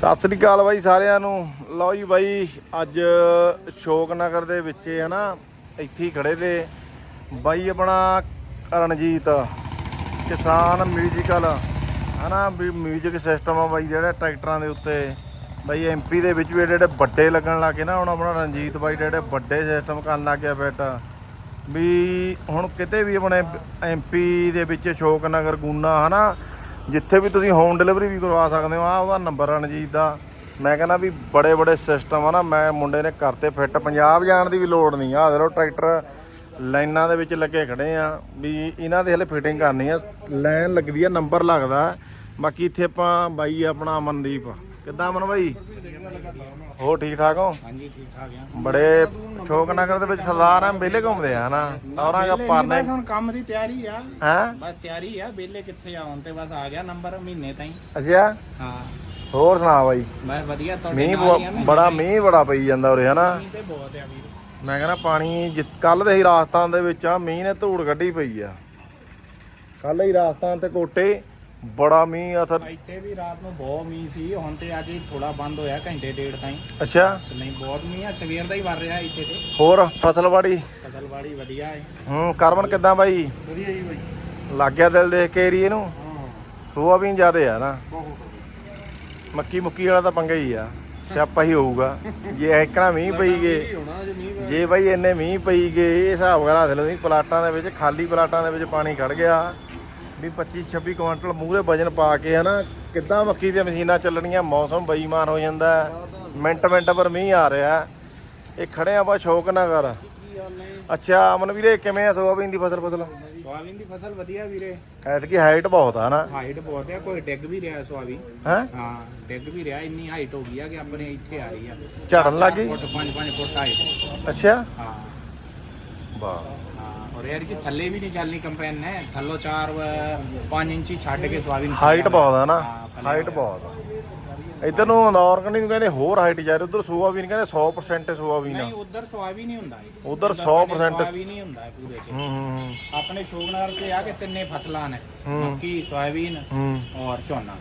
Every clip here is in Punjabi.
ਸਤਿ ਸ੍ਰੀ ਅਕਾਲ ਬਾਈ ਸਾਰਿਆਂ ਨੂੰ। ਲਓ ਜੀ ਬਾਈ, ਅੱਜ ਸ਼ੋਕ ਨਗਰ ਦੇ ਵਿੱਚ ਹੈ ਨਾ ਇੱਥੇ ਹੀ ਖੜੇ ਤੇ ਬਾਈ ਆਪਣਾ ਰਣਜੀਤ, ਕਿਸਾਨ ਮਿਊਜ਼ੀਕਲ ਨਾ ਵੀ ਮਿਊਜ਼ਿਕ ਸਿਸਟਮ ਆ ਬਾਈ ਜਿਹੜਾ ਟਰੈਕਟਰਾਂ ਦੇ ਉੱਤੇ। ਬਾਈ ਐਮਪੀ ਦੇ ਵਿੱਚ ਵੀ ਜਿਹੜੇ ਜਿਹੜੇ ਵੱਡੇ ਲੱਗਣ ਲੱਗੇ ਨਾ, ਹੁਣ ਆਪਣਾ ਰਣਜੀਤ ਬਾਈ ਜਿਹੜੇ ਵੱਡੇ ਸਿਸਟਮ ਕਰਨ ਲੱਗ ਗਿਆ ਫਿੱਟ ਵੀ ਹੁਣ ਕਿਤੇ ਵੀ ਆਪਣੇ ਐਮਪੀ ਦੇ ਵਿੱਚ ਸ਼ੋਕ ਨਗਰ ਗੂਨਾ ਨਾ ਜਿੱਥੇ ਵੀ ਤੁਸੀਂ ਹੋਮ ਡਿਲੀਵਰੀ ਵੀ ਕਰਵਾ ਸਕਦੇ ਹੋ ਆ ਉਹਦਾ ਨੰਬਰ ਰਣਜੀਤ ਦਾ। ਮੈਂ ਕਹਿੰਦਾ ਵੀ ਬੜੇ ਬੜੇ ਸਿਸਟਮ ਆ ਨਾ, ਮੈਂ ਮੁੰਡੇ ਨੇ ਕਰਤੇ ਫਿੱਟ ਪੰਜਾਬ ਜਾਣ ਦੀ ਵੀ ਲੋੜ ਨਹੀਂ ਆ। ਦੇਖੋ ਟਰੈਕਟਰ ਲਾਈਨਾਂ ਦੇ ਵਿੱਚ ਲੱਗੇ ਖੜੇ ਆ, ਵੀ ਇਹਨਾਂ ਦੇ ਹਲੇ ਫਿਟਿੰਗ ਕਰਨੀ ਆ। ਲਾਈਨ ਲੱਗਦੀ ਆ ਨੰਬਰ ਲੱਗਦਾ। ਬਾਕੀ ਇੱਥੇ ਆਪਾਂ ਬਾਈ ਆਪਣਾ ਅਮਨਦੀਪ। ਕਿੱਦਾਂ ਅਮਨ ਬਾਈ? ਹੋ ਠੀਕ ਠਾਕ ਹੋ? ਹਾਂਜੀ ਠੀਕ ਠਾਕ ਆ। ਬੜੇ ਸ਼ੌਕ ਨਗਰ ਦੇ ਵਿੱਚ ਸਰਦਾਰ ਆ ਵਿਹਲੇ ਘੁੰਮਦੇ ਆ ਹਨਾ? ਟੌਰਾਂ ਦਾ ਪਰਨੇ ਹੁਣ ਕੰਮ ਦੀ ਤਿਆਰੀ ਆ। ਹੈ? ਬਸ ਤਿਆਰੀ ਆ ਬੇਲੇ ਕਿੱਥੇ ਆਉਣ ਤੇ ਬਸ ਆ ਗਿਆ ਨੰਬਰ ਮਹੀਨੇ ਤਾਈਂ। ਅੱਛਾ? ਹਾਂ। ਹੋਰ ਸੁਣਾ ਬਾਈ? ਬਸ ਵਧੀਆ ਤੁਹਾਡੇ ਮੀਂਹ ਬੜਾ। ਮੀਂਹ ਬੜਾ ਪਈ ਜਾਂਦਾ ਉਰੇ ਹਨਾ? ਮੀਂਹ ਤੇ ਬਹੁਤ ਆ ਵੀਰ। ਮੈਂ ਕਹਿੰਦਾ ਪਾਣੀ ਕੱਲ ਦੇ ਹੀ ਰਾਜਸਥਾਨ ਦੇ ਵਿੱਚ ਆ ਮੀਂਹ ਨੇ ਧੂੜ ਕੱਢੀ ਪਈ ਆ। ਕੱਲ ਹੀ ਰਾਜਸਥਾਨ ਤੇ ਕੋਟੇ ਬੜਾ ਮੀਂਹ ਅਥਰ ਇੱਥੇ ਵੀ ਰਾਤ ਨੂੰ ਬਹੁਤ ਮੀਂਹ ਸੀ ਹੁਣ ਤੇ ਅੱਜ ਥੋੜਾ ਬੰਦ ਹੋਇਆ ਘੰਟੇ ਡੇਢ ਤਾਈਂ। ਅੱਛਾ। ਨਹੀਂ ਬਹੁਤ ਮੀਂਹ ਆ ਸਵੇਰ ਦਾ ਹੀ ਵਰ ਰਿਹਾ ਇੱਥੇ ਤੇ। ਹੋਰ ਫਸਲਵਾੜੀ? ਫਸਲਵਾੜੀ ਵਧੀਆ ਹੈ। ਹੂੰ ਕਰਮਨ ਕਿੱਦਾਂ ਬਾਈ? ਵਧੀਆ ਜੀ ਬਾਈ। ਲੱਗ ਗਿਆ ਦਿਲ ਦੇਖ ਕੇ ਏਰੀਏ ਨੂੰ? ਹਾਂ। ਸੋਆਬੀਨ ਜ਼ਿਆਦੇ ਆ ਨਾ। ਬਹੁਤ ਮੱਕੀ ਮੁੱਕੀ ਵਾਲਾ ਤਾਂ ਪੰਗਾ ਹੀ ਆ ਸਿਆਪਾ ਹੀ ਹੋਊਗਾ। ਜੇ ਐਕਣਾ ਮੀਂਹ ਪਈ ਗਏ ਜੇ ਬਾਈ ਇੰਨੇ ਮੀਂਹ ਪਈ ਗਏ ਇਹ ਹਿਸਾਬ ਕਰਾ ਦੇ ਲਓ ਵੀ ਪਲਾਟਾਂ ਦੇ ਵਿੱਚ ਖਾਲੀ ਪਲਾਟਾਂ ਦੇ ਵਿੱਚ ਪਾਣੀ ਖੜ ਗਿਆ। ਵੀ 25 26 ਕੁਇੰਟਲ ਮੂਹਰੇ ਵਜਨ ਪਾ ਕੇ ਹਨਾ ਕਿੱਦਾਂ ਮੱਕੀ ਦੀਆਂ ਮਸ਼ੀਨਾਂ ਚੱਲਣੀਆਂ ਮੌਸਮ ਬੇਈਮਾਨ ਹੋ ਜਾਂਦਾ। ਮਿੰਟ ਮਿੰਟ ਪਰ ਮੀਂਹ ਆ ਰਿਹਾ ਇਹ ਖੜੇ ਆ ਬਾ ਸ਼ੌਕ ਨਾ ਕਰ। ਅੱਛਾ ਅਮਨ ਵੀਰੇ ਕਿਵੇਂ ਆ ਸੋਆਬੀਨ ਦੀ ਫਸਲ ਫਸਲ? ਸੋਆਬੀਨ ਦੀ ਫਸਲ ਵਧੀਆ ਵੀਰੇ। ਐਤਕੀ ਹਾਈਟ ਬਹੁਤ ਆ ਨਾ। ਹਾਈਟ ਬਹੁਤ ਆ ਕੋਈ ਡਿੱਗ ਵੀ ਰਿਹਾ ਸੋਆਬੀਨ ਹੈ? ਹਾਂ ਡਿੱਗ ਵੀ ਰਿਹਾ ਇੰਨੀ ਹਾਈਟ ਹੋ ਗਈ ਆ ਕਿ ਆਪਣੇ ਇੱਥੇ ਆ ਰਹੀ ਆ। ਝੜਨ ਲੱਗ ਗਈ? ਫੁੱਟ 5-5 ਫੁੱਟ ਹਾਈਟ ਅੱਛਾ। ਹਾਂ। ਵਾਹ। ਔਰ ਯਾਰ ਕਿ ਥੱਲੇ ਵੀ ਨਹੀਂ ਚੱਲਣੀ ਕੰਪੈਨ ਨੇ ਥੱਲੋਂ 4 5 ਇੰਚੀ ਛੱਡ ਕੇ ਸੋਆਬੀਨ ਹਾਈਟ ਬਹੁਤ ਆ ਨਾ ਹਾਈਟ ਬਹੁਤ ਆ ਇਧਰ ਨੂੰ ਅੰਦੌਰ ਕਨੀ ਨੂੰ ਕਹਿੰਦੇ ਹੋਰ ਹਾਈਟ ਜਾ ਰਹੀ ਉਧਰ ਸੋਆਬੀਨ ਕਹਿੰਦੇ 100% ਸੋਆਬੀਨ ਆ ਨਹੀਂ ਉਧਰ ਸੋਆਬੀਨ ਹੀ ਹੁੰਦਾ ਹੈ ਉੱਧਰ 100% ਸੋਆਬੀਨ ਹੀ ਹੁੰਦਾ ਹੈ ਪੂਰੇ ਚ ਹੂੰ ਹੂੰ ਆਪਣੇ ਸ਼ੋਗਨਗਰ ਤੇ ਆ ਕੇ ਤਿੰਨੇ ਫਸਲਾਂ ਨੇ ਮੱਕੀ ਸੋਆਬੀਨ ਹੂੰ ਔਰ ਝੋਨਾ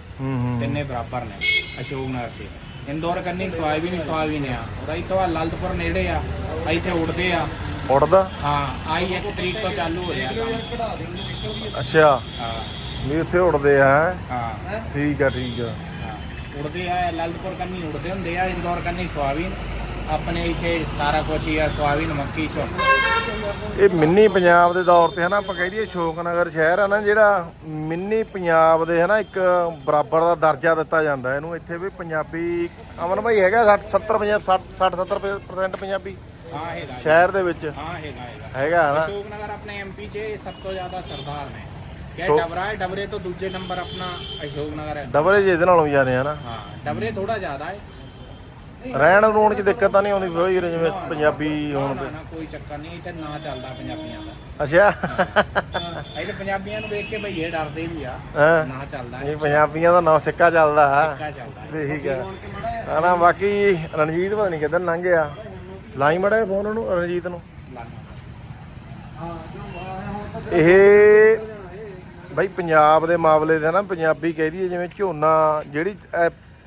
ਤਿੰਨੇ ਬਰਾਬਰ ਨੇ ਅਸ਼ੋਕਨਗਰ 'ਚ ਇੰਦੌਰ ਕੰਨੀ ਸੋਆਬੀਨ ਹੀ ਸੋਆਬੀਨ ਆ ਔਰ ਇੱਥੋਂ ਲਲਤਪੁਰ ਨੇੜੇ ਆ ਇੱਥੇ ਉੜਦੇ ਆ ਉੜਦਾ ਹਾਂ ਆਈ ਇੱਕ ਤਰੀਕ ਤੋਂ ਚਾਲੂ ਹੋ ਰਿਹਾ ਕੰਮ। ਅੱਛਾ। ਹਾਂ। ਵੀ ਉੱਥੇ ਉੜਦੇ ਆ ਹੈਂ? ਹਾਂ। ਠੀਕ ਆ ਠੀਕ ਆ। ਹਾਂ। ਉੜਦੇ ਆ ਲਲਤਪੁਰ ਕੰਨੀ ਉੜਦੇ ਹੁੰਦੇ ਆ ਇੰਦੌਰ ਕੰਨੀ ਸੋਆਬੀਨ। ਆਪਣੇ ਇੱਥੇ ਸਾਰਾ ਕੁਝ ਹੀ ਆ ਸੋਆਬੀਨ ਮੱਕੀ ਝੋਨਾ ਇਹ ਮਿੰਨੀ ਪੰਜਾਬ ਦੇ ਦੌਰ ਤੇ ਹਨਾ ਆਪਾਂ ਕਹਿ ਦਈਏ ਸ਼ੋਕਨਗਰ ਸ਼ਹਿਰ ਆ ਨਾ ਜਿਹੜਾ ਮਿੰਨੀ ਪੰਜਾਬ ਦੇ ਹਨਾ ਇੱਕ ਬਰਾਬਰ ਦਾ ਦਰਜਾ ਦਿੱਤਾ ਜਾਂਦਾ। ਇਹਨੂੰ ਇੱਥੇ ਵੀ ਪੰਜਾਬੀ ਅਮਨ ਭਾਈ ਹੈਗਾ 60 70 50 60 70% ਪੰਜਾਬੀ? ਹਾਂ ਹੈਗਾ ਸ਼ਹਿਰ ਦੇ ਵਿੱਚ? ਹਾਂ ਹੈਗਾ ਹੈਗਾ। ਹੈਗਾ ਹਨਾ ਅਸ਼ੋਕਨਗਰ ਆਪਣੇ ਐਮਪੀ 'ਚ ਸਭ ਤੋਂ ਜ਼ਿਆਦਾ ਸਰਦਾਰ ਨੇ। ਕਿ ਸ਼ੋ- ਡਬਰਾ ਹੈ ਡਬਰੇ ਤੋਂ ਦੂਜੇ ਨੰਬਰ ਆਪਣਾ ਅਸ਼ੋਕਨਗਰ ਹੈ। ਡਬਰੇ ਜਿਹਦੇ ਨਾਲੋਂ ਵੀ ਜ਼ਿਆਦੇ ਹਨਾ ਹਾਂ ਡਬਰੇ ਥੋੜਾ ਜ਼ਿਆਦਾ ਹੈ। ਰਹਿਣ ਰੂਣ ਚ ਦਿੱਕਤ ਤਾਂ ਨਹੀਂ ਆਉਂਦੀ ਫਿਰ ਜਿਵੇਂ ਪੰਜਾਬੀ ਨਾ, ਹੋਣ ਨਾ, ਤੇ। ਨਾ, ਕੋਈ ਚੱਕਰ ਨਹੀਂ ਇੱਥੇ ਨਾ ਚੱਲਦਾ ਪੰਜਾਬੀਆਂ ਦਾ। ਅੱਛਾ। ਹਾਂ, ਪੰਜਾਬੀਆਂ ਨੂੰ ਵੇਖ ਕੇ ਭਈਏ ਡਰਦੇ ਵੀ ਆ। ਹਾਂ। ਨਾ ਚੱਲਦਾ। ਇਹ ਪੰਜਾਬੀਆਂ ਦਾ ਨਾਂ ਸਿੱਕਾ ਚੱਲਦਾ। ਹੈ ਸਿੱਕਾ ਚੱਲਦਾ। ਹੈ। ਠੀਕ ਹੈ? ਹਨਾ ਬਾਕੀ ਰਣਜੀਤ ਪਤਾ ਨਹੀਂ ਕਿੱਧਰ ਲੰਘ ਗਿਆ। ਲਾਈ ਮੜਾ ਫੋਨ ਉਹਨੂੰ ਰਣਜੀਤ ਨੂੰ। ਇਹ ਬਈ ਪੰਜਾਬ ਦੇ ਮਾਮਲੇ ਦੇ ਨਾ ਪੰਜਾਬੀ ਕਹਿ ਦਈਏ, ਜਿਵੇਂ ਝੋਨਾ, ਜਿਹੜੀ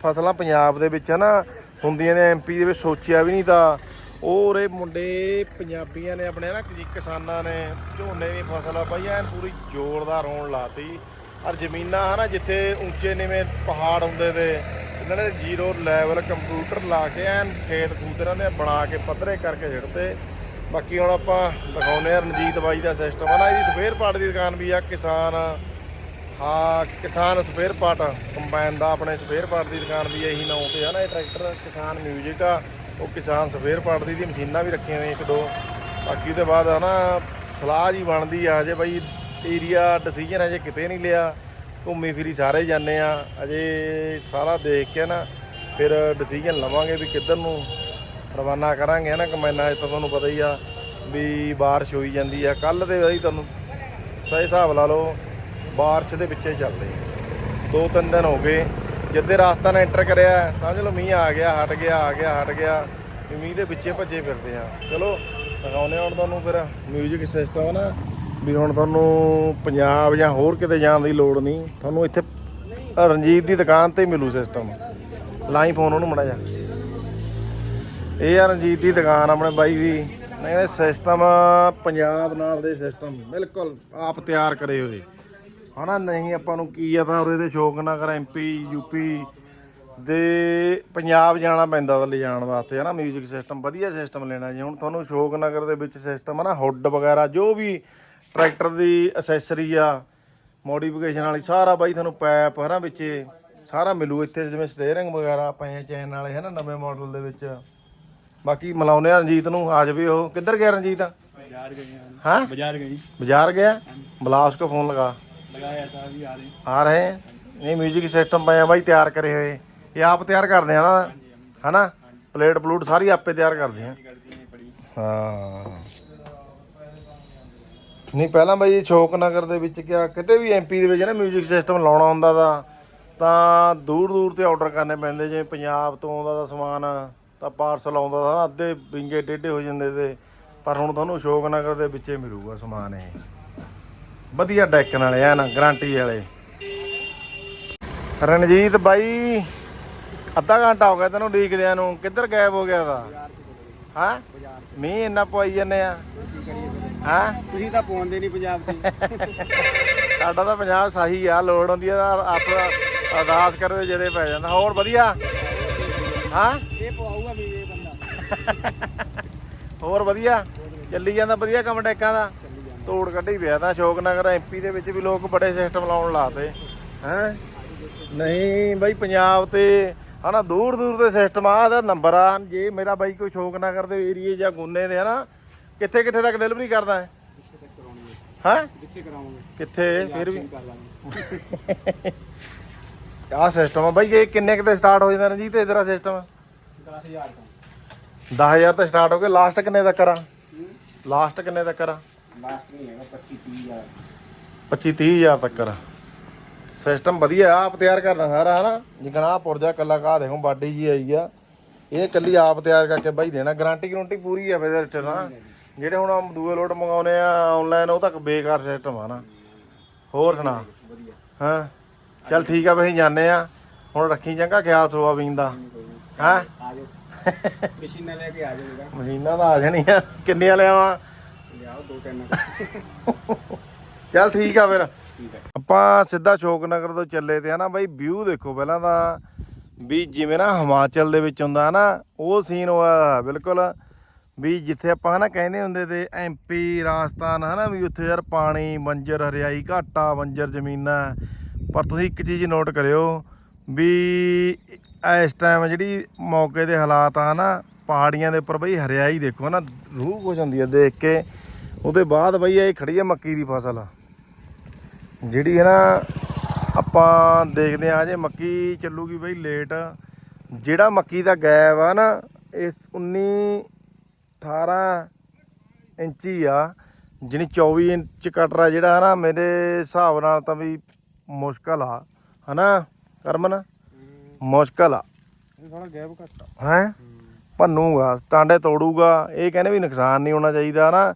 ਫਸਲਾਂ ਪੰਜਾਬ ਦੇ ਵਿੱਚ ਹੈ ਨਾ ਹੁੰਦੀਆਂ ਨੇ ਐਮਪੀ ਦੇ ਵਿੱਚ ਸੋਚਿਆ ਵੀ ਨਹੀਂ ਤਾਂ, ਉਹ ਉਰੇ ਮੁੰਡੇ ਪੰਜਾਬੀਆਂ ਨੇ ਆਪਣੇ ਨਾ ਕਿਸਾਨਾਂ ਨੇ ਝੋਨੇ ਦੀ ਫਸਲ ਆ ਬਈ, ਐਨ ਪੂਰੀ ਜ਼ੋਰਦਾਰ ਹੋਣ ਲਾਤੀ। ਔਰ ਜ਼ਮੀਨਾਂ ਹਨਾ, ਜਿੱਥੇ ਉੱਚੇ ਨੀਵੇਂ ਪਹਾੜ ਹੁੰਦੇ ਤੇ ਇਹਨਾਂ ਨੇ ਜ਼ੀਰੋ ਲੈਵਲ ਕੰਪਿਊਟਰ ਲਾ ਕੇ ਐਨ ਖੇਤ ਖੂਤ ਇਹਨਾਂ ਨੇ ਬਣਾ ਕੇ ਪੱਧਰੇ ਕਰਕੇ ਛਿੜਤੇ ਬਾਕੀ ਹੁਣ ਆਪਾਂ ਦਿਖਾਉਨੇ ਆ ਰਣਜੀਤ ਬਾਈ ਦਾ ਸਿਸਟਮ ਆ ਨਾ ਇਹਦੀ ਸਪੇਅਰ ਪਾਰਟ ਦੀ ਦੁਕਾਨ ਵੀ ਆ, ਕਿਸਾਨ, ਹਾਂ, ਕਿਸਾਨ ਸਪੇਅਰ ਪਾਰਟ। ਕੰਬਾਈਨ ਦਾ ਆਪਣੇ ਸਪੇਅਰ ਪਾਰਟ ਦੀ ਦੁਕਾਨ ਵੀ ਇਹੀ ਨਾਮ ਤੇ। ਆ ਨਾ ਇਹ ਟਰੈਕਟਰ ਕਿਸਾਨ ਮਿਊਜ਼ਿਕ ਆ, ਉਹ ਕਿਸਾਨ ਸਪੇਅਰ ਪਾਰਟ ਦੀ ਦੀ ਮਸ਼ੀਨਾਂ ਵੀ ਰੱਖੀਆਂ ਹੋਈਆਂ ਇੱਕ ਦੋ। ਬਾਕੀ ਉਹਦੇ ਬਾਅਦ ਆ ਨਾ ਸਲਾਹ ਜੀ ਬਣਦੀ ਆ ਅਜੇ ਬਾਈ ਏਰੀਆ ਡਿਸੀਜਨ ਅਜੇ ਕਿਤੇ ਨਹੀਂ ਲਿਆ। ਘੁੰਮੀ ਫਿਰੀ ਸਾਰੇ ਜਾਂਦੇ ਆ। ਅਜੇ ਸਾਰਾ ਦੇਖ ਕੇ ਨਾ ਫਿਰ ਡਿਸੀਜਨ ਲਵਾਂਗੇ ਵੀ ਕਿੱਧਰ ਨੂੰ ਰਵਾਨਾ ਕਰਾਂਗੇ ਨਾ ਕਮੈਨਾ? ਤਾਂ ਤੁਹਾਨੂੰ ਪਤਾ ਹੀ ਆ ਵੀ ਬਾਰਿਸ਼ ਹੋਈ ਜਾਂਦੀ ਆ। ਕੱਲ ਦੇ ਅਸੀਂ ਤੁਹਾਨੂੰ ਸਹੀ ਹਿਸਾਬ ਲਾ ਲਓ, ਬਾਰਿਸ਼ ਦੇ ਵਿੱਚੇ ਚੱਲਦੇ ਦੋ ਤਿੰਨ ਦਿਨ ਹੋ ਗਏ। ਜਿੱਦੇ ਰਾਸਤਾ ਨਾਲ ਐਂਟਰ ਕਰਿਆ, ਸਮਝ ਲਓ ਮੀਂਹ ਆ ਗਿਆ, ਹਟ ਗਿਆ, ਆ ਗਿਆ, ਹਟ ਗਿਆ, ਵੀ ਮੀਂਹ ਦੇ ਵਿੱਚੇ ਭੱਜੇ ਫਿਰਦੇ ਆ। ਚਲੋ, ਦਿਖਾਉਂਦੇ ਹੁਣ ਤੁਹਾਨੂੰ ਫਿਰ ਮਿਊਜ਼ਿਕ ਸਿਸਟਮ ਹੈ ਨਾ? ਵੀ ਹੁਣ ਤੁਹਾਨੂੰ ਪੰਜਾਬ ਜਾਂ ਹੋਰ ਕਿਤੇ ਜਾਣ ਦੀ ਲੋੜ ਨਹੀਂ। ਤੁਹਾਨੂੰ ਇੱਥੇ ਰਣਜੀਤ ਦੀ ਦੁਕਾਨ ਤੇ ਹੀ ਮਿਲੂ ਸਿਸਟਮ ਲਾਈ ਫੋਨ ਉਹਨੂੰ ਮੜਾ ਜਾ ਇਹ ਆ ਰਣਜੀਤ ਦੀ ਦੁਕਾਨ ਆਪਣੇ ਬਾਈ ਦੀ। ਨਹੀਂ ਸਿਸਟਮ ਪੰਜਾਬ ਨਾਲ ਦੇ ਸਿਸਟਮ ਬਿਲਕੁਲ ਆਪ ਤਿਆਰ ਕਰੇ ਹੋਏ। ਹਨਾ, ਨਹੀਂ ਆਪਾਂ ਨੂੰ ਕੀ ਆ ਤਾਂ ਉਰੇ ਦੇ ਸ਼ੋਕਨਗਰ ਐਮਪੀ ਯੂਪੀ ਦੇ ਪੰਜਾਬ ਜਾਣਾ ਪੈਂਦਾ ਵਾ ਲਿਜਾਣ ਵਾਸਤੇ। ਹੈ ਨਾ 뮤직 ਸਿਸਟਮ ਵਧੀਆ ਸਿਸਟਮ ਲੈਣਾ ਜੀ। ਹੁਣ ਤੁਹਾਨੂੰ ਸ਼ੋਕ ਨਗਰ ਦੇ ਵਿੱਚ ਸਿਸਟਮ ਹੈ ਨਾ ਹੁੱਡ ਵਗੈਰਾ, ਜੋ ਵੀ ਟਰੈਕਟਰ ਦੀ ਅਸੈਸਰੀ ਆ ਮੋਡੀਫਿਕੇਸ਼ਨ ਵਾਲੀ ਸਾਰਾ ਬਾਈ ਤੁਹਾਨੂੰ ਪੈਪ ਹਨਾ ਵਿੱਚ ਸਾਰਾ ਮਿਲੂ ਇੱਥੇ ਜਿਵੇਂ ਸਟੇਅਰਿੰਗ ਵਗੈਰਾ ਪਏ ਚੈਨ ਵਾਲੇ ਹਨਾ ਨਵੇਂ ਮਾਡਲ ਦੇ ਵਿੱਚ। ਬਾਕੀ ਮਿਲਾਉਨੇ ਆ ਰਣਜੀਤ ਨੂੰ ਆ ਜਾਵੇ ਉਹ। ਕਿੱਧਰ ਗਿਆ ਰਣਜੀਤ? ਬਾਜ਼ਾਰ ਬਾਜ਼ਾਰ ਗਏ ਬਾਜ਼ਾਰ ਗਿਆ? ਬਲਾਸ ਕੋ ਫੋਨ ਲਗਾ। ਆ ਰਹੇ। ਆ ਨਹੀਂ 뮤직 ਸਿਸਟਮ ਪਏ ਆ ਬਾਈ ਤਿਆਰ ਕਰੇ ਹੋਏ। ਇਹ ਆਪ ਤਿਆਰ ਕਰਦੇ ਆ ਨਾ? ਹਨਾ? ਪਲੇਟ ਪਲੂਟ ਸਾਰੀ ਆਪੇ ਤਿਆਰ ਕਰਦੇ ਆ। ਹਾਂ। ਨਹੀਂ, ਪਹਿਲਾਂ ਬਾਈ ਸ਼ੋਕ ਨਗਰ ਦੇ ਵਿੱਚ ਕਿਆ, ਕਿਤੇ ਵੀ ਐਮਪੀ ਦੇ ਵਿੱਚ ਨਾ 뮤직 ਸਿਸਟਮ ਲਾਉਣਾ ਹੁੰਦਾ ਦਾ ਤਾਂ ਦੂਰ ਦੂਰ ਤੇ ਆਰਡਰ ਕਰਨੇ ਪੈਂਦੇ ਜਿਵੇਂ ਪੰਜਾਬ ਤੋਂ ਆਉਂਦਾ ਦਾ ਸਮਾਨ, ਤਾਂ ਪਾਰਸਲ ਆਉਂਦਾ ਦਾ ਅੱਧੇ ਵਿੰਗੇ ਟੇਢੇ ਹੋ ਜਾਂਦੇ ਤੇ, ਪਰ ਹੁਣ ਤੁਹਾਨੂੰ ਸ਼ੋਕ ਨਗਰ ਦੇ ਵਿੱਚੇ ਮਿਲੂਗਾ ਸਮਾਨ ਇਹ। ਵਧੀਆ ਡੈਕ ਨਾਲੇ ਆ ਨਾ ਗਾਰੰਟੀ ਵਾਲੇ। ਰਣਜੀਤ ਬਾਈ, ਅੱਧਾ ਘੰਟਾ ਹੋ ਗਿਆ ਤੈਨੂੰ ਡੀਕਦਿਆਂ ਨੂੰ, ਕਿੱਧਰ ਗਾਇਬ ਹੋ ਗਿਆ ਦਾ ਹਾਂ? ਮੀਂਹ ਇੰਨਾ ਪਵਾਈ ਜਾਂਦੇ ਆ। ਹਾਂ? ਤੁਸੀਂ ਤਾਂ ਪਾਉਂਦੇ ਨਹੀਂ ਪੰਜਾਬ ਤੇ। ਸਾਡਾ ਤਾਂ ਪੰਜਾਬ ਸਹੀ ਆ ਲੋੜ ਹੁੰਦੀ ਆ ਆਪ ਅਰਦਾਸ ਕਰਦੇ ਜਦੇ ਪੈ ਜਾਂਦਾ। ਹੋਰ ਵਧੀਆ? ਹਾਂ? ਇਹ ਪਵਾਊਗਾ ਵੀ ਇਹ ਬੰਦਾ। ਹੋਰ ਵਧੀਆ? ਚੱਲੀ ਜਾਂਦਾ ਵਧੀਆ ਕੰਮ ਟੈਕਾਂ ਦਾ? ਤੋੜ ਕੱਢੀ ਪਿਆ ਤਾਂ ਅਸ਼ੋਕਨਗਰ ਐਮਪੀ ਦੇ ਵਿੱਚ ਵੀ ਲੋਕ ਬੜੇ ਸਿਸਟਮ ਲਾਉਣ ਲਾਤੇ। ਹੈ? ਨਹੀਂ ਬਾਈ ਪੰਜਾਬ ਤੇ ਹਨਾ ਦੂਰ ਦੂਰ ਦੇ ਸਿਸਟਮ ਆ ਦਾ ਨੰਬਰ ਆ। ਜੇ ਮੇਰਾ ਬਾਈ ਕੋਈ ਅਸ਼ੋਕਨਗਰ ਦੇ ਏਰੀਏ ਜਾਂ ਗੁੰਨੇ ਦੇ ਹਨਾ ਕਿੱਥੇ ਕਿੱਥੇ ਤੱਕ ਡਿਲੀਵਰੀ ਕਰਦਾ ਹੈ? ਹਾਂ? ਕਿੱਥੇ? ਕਰਾਉਂਗੇ ਕਿੱਥੇ ਫਿਰ ਵੀ? ਕਰ ਲਾਂਗੇ ਆਹ ਸਿਸਟਮ ਆ ਬਾਈ, ਇਹ ਕਿੰਨੇ ਕੁ ਸਟਾਰਟ ਹੋ ਜਾਂਦਾ ਰਣਜੀਤ? ਇਹ ਸਿਸਟਮ 10000 ਤੋਂ 10000 ਤੇ ਸਟਾਰਟ ਹੋ ਕੇ ਲਾਸਟ ਕਿੰਨੇ ਤੱਕ ਕਰਾਂ? ਲਾਸਟ ਕਿੰਨੇ ਤੱਕ ਕਰਾਂ? ਲਾਸਟ ਨਹੀਂ ਹੈਗਾ 25 30000 25 30000 ਤੱਕ ਕਰਾਂ। ਸਿਸਟਮ ਵਧੀਆ, ਆਪ ਤਿਆਰ ਕਰਨਾ ਸਾਰਾ, ਹਨਾ? ਜਿਕਣਾ ਪੁਰਜਾ ਕੱਲਾ ਕਾ ਦੇਖੋ, ਬਾਡੀ ਜੀ ਆਈ ਆ। ਇਹ ਕੱਲੀ ਆਪ ਤਿਆਰ ਕਰਕੇ ਬਾਈ ਦੇਣਾ ਗਾਰੰਟੀ ਗਰੰਟੀ ਪੂਰੀ ਆ ਫਿਰ ਇਹਦੇ ਤਾਂ। ਜਿਹੜੇ ਹੁਣ ਦੂਏ ਲੋਟ ਮੰਗਾਉਨੇ ਆ ਆਨਲਾਈਨ ਉਹ ਤੱਕ ਬੇਕਾਰ ਸਿਸਟਮ ਆ ਨਾ। ਹੋਰ ਸੁਣਾ? ਵਧੀਆ ਹਾਂ? ਚੱਲ ਠੀਕ ਆ ਬਈ ਜਾਣੇ ਆ। ਹੁਣ ਰੱਖੀ ਚੰਗਾ ਖਿਆਲ ਸੋਆਬੀਨ ਦਾ। ਹਾਂ? ਆ ਜਾਓ ਮਸ਼ੀਨਾਂ ਲੈ ਕੇ ਆ ਮਸ਼ੀਨਾਂ ਤਾਂ ਆ ਜਾਣੀਆਂ। ਕਿੰਨੀਆਂ ਲਿਆਵਾਂ ਲਿਆਓ ਦੋ ਤਿੰਨ। ਚੱਲ ਠੀਕ ਆ ਫਿਰ। ਆਪਾਂ ਸਿੱਧਾ ਸ਼ੋਕਨਗਰ ਤੋਂ ਚੱਲੇ ਤੇ ਹਨਾ ਬਾਈ ਵਿਊ ਦੇਖੋ ਪਹਿਲਾਂ ਤਾਂ। ਵੀ ਜਿਵੇਂ ਨਾ ਹਿਮਾਚਲ ਦੇ ਵਿੱਚ ਹੁੰਦਾ ਨਾ ਉਹ ਸੀਨ ਹੋਇਆ ਬਿਲਕੁਲ। ਵੀ ਜਿੱਥੇ ਆਪਾਂ ਹਨਾ ਕਹਿੰਦੇ ਹੁੰਦੇ ਤੇ ਐਮਪੀ ਰਾਜਸਥਾਨ ਹਨਾ ਵੀ ਉੱਥੇ ਯਾਰ ਪਾਣੀ ਬੰਜਰ ਹਰਿਆਈ ਘਾਟਾ ਬੰਜਰ ਜ਼ਮੀਨਾਂ। ਪਰ ਤੁਸੀਂ ਇੱਕ ਚੀਜ਼ ਨੋਟ ਕਰਿਓ ਵੀ ਇਸ ਟਾਈਮ ਜਿਹੜੀ ਮੌਕੇ ਦੇ ਹਾਲਾਤ ਆ ਨਾ ਪਹਾੜੀਆਂ ਦੇ ਉੱਪਰ ਬਈ ਹਰਿਆਈ ਦੇਖੋ ਨਾ ਰੂਹ ਖੁਸ਼ ਹੁੰਦੀ ਹੈ ਦੇਖ ਕੇ। ਉਹਦੇ ਬਾਅਦ ਬਈ ਇਹ ਖੜੀ ਆ ਮੱਕੀ ਦੀ ਫਸਲ। ਜਿਹੜੀ ਹੈ ਨਾ ਆਪਾਂ ਦੇਖਦੇ ਆ ਜੇ ਮੱਕੀ ਚੱਲੂਗੀ ਬਈ ਲੇਟ ਜਿਹੜਾ ਮੱਕੀ ਦਾ ਗੈਪ ਆ ਨਾ, ਇਸ 19 18 ਇੰਚੀ ਆ ਜਿਹਨੀ 24 ਇੰਚ ਕਟਰਾ ਜਿਹੜਾ ਨਾ ਮੇਰੇ ਹਿਸਾਬ ਨਾਲ ਤਾਂ ਵੀ ਮੁਸ਼ਕਲ ਆ ਹਨਾ ਕਰਮਨ? ਮੁਸ਼ਕਲ ਆ। ਥੋੜਾ ਗੈਪ ਘੱਟ ਹੈ? ਭੰਨੂਗਾ ਟਾਂਡੇ ਤੋੜੂਗਾ ਇਹ ਕਹਿੰਦੇ ਵੀ ਨੁਕਸਾਨ ਨਹੀਂ ਹੋਣਾ ਚਾਹੀਦਾ ਨਾ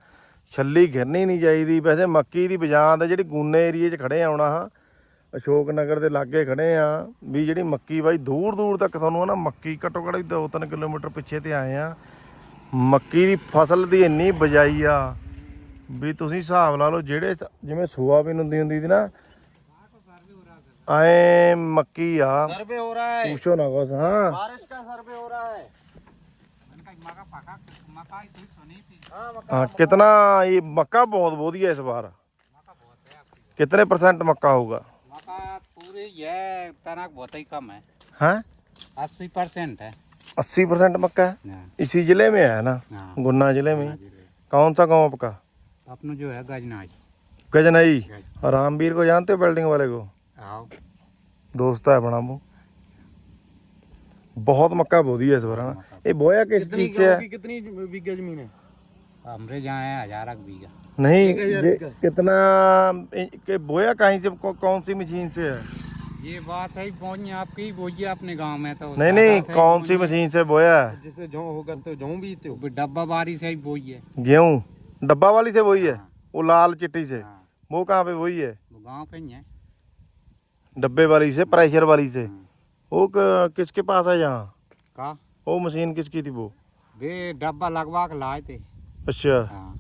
ਛੱਲੀ ਘਿਰਨੀ ਨਹੀਂ ਚਾਹੀਦੀ ਵੈਸੇ ਮੱਕੀ ਦੀ ਬਜਾਨ ਤੇ ਜਿਹੜੀ ਗੂਨੇ ਏਰੀਏ 'ਚ ਖੜੇ ਆਉਣਾ ਹਾਂ ਅਸ਼ੋਕ ਨਗਰ ਦੇ ਲਾਗੇ ਖੜੇ ਆ ਵੀ ਜਿਹੜੀ ਮੱਕੀ ਬਾਈ ਦੂਰ ਦੂਰ ਤੱਕ ਤੁਹਾਨੂੰ ਨਾ ਮੱਕੀ ਘੱਟੋ ਘੱਟ 2-3 ਕਿਲੋਮੀਟਰ ਪਿੱਛੇ ਤੇ ਆਏ ਆ। ਮੱਕੀ ਦੀ ਫਸਲ ਦੀ ਇੰਨੀ ਬਜਾਈ ਆ ਵੀ ਤੁਸੀਂ ਹਿਸਾਬ ਲਾ ਲਓ ਜਿਹੜੇ ਜਿਵੇਂ ਸੋਆਬੀਨ ਹੁੰਦੀ ਹੁੰਦੀ ਸੀ ਨਾ ਐ ਮੱਕੀ ਆ सर्वे हो रहा है ਪੁੱਛੋ ਨਾ ਕੁਛ ਹਾਂ बारिश का सर्वे हो रहा है हाँ कितना ये मक्का बहुत ਵਧੀਆ इस बार कितने परसेंट मक्का होगा मका पूरे यह तनाक बहुत ही कम है हैं अस्सी परसेंट है 80 परसेंट मक्का है हाँ, इसी जिले में है ना हाँ, गुन्ना जिले में जिले। कौन सा गांव आपका अपना जो है गजनाज गजनई और रामवीर को जानते हो बिल्डिंग वाले को आओ दोस्त है अपना वो बहुत मक्का बो दिया इस बार है ना ये बोया किस चीज से है कितनी बीघा जमीन है हमरे जहाँ है हजार बीघा नहीं हजार ये का। कितना के बोया कहीं से कौ, कौन सी मशीन से है ये बात है बोई आपकी बोइए अपने गाँव में तो। नहीं नहीं कौन सी मशीन से बोया? है जिससे जौ हो करते हो जौ बीते हो। डब्बा बारी से ही बोई है। गेहूँ? डब्बा वाली से वही है? वो लाल चिट्टी से? हाँ, वो कहाँ पे वही है? गाँव कहीं है डब्बे वाली से प्रेशर वाली से? वो किसके पास है यहाँ? का? वो मशीन किसकी थी वो? वे डब्बा लगवा के लाए थे। अच्छा। हाँ।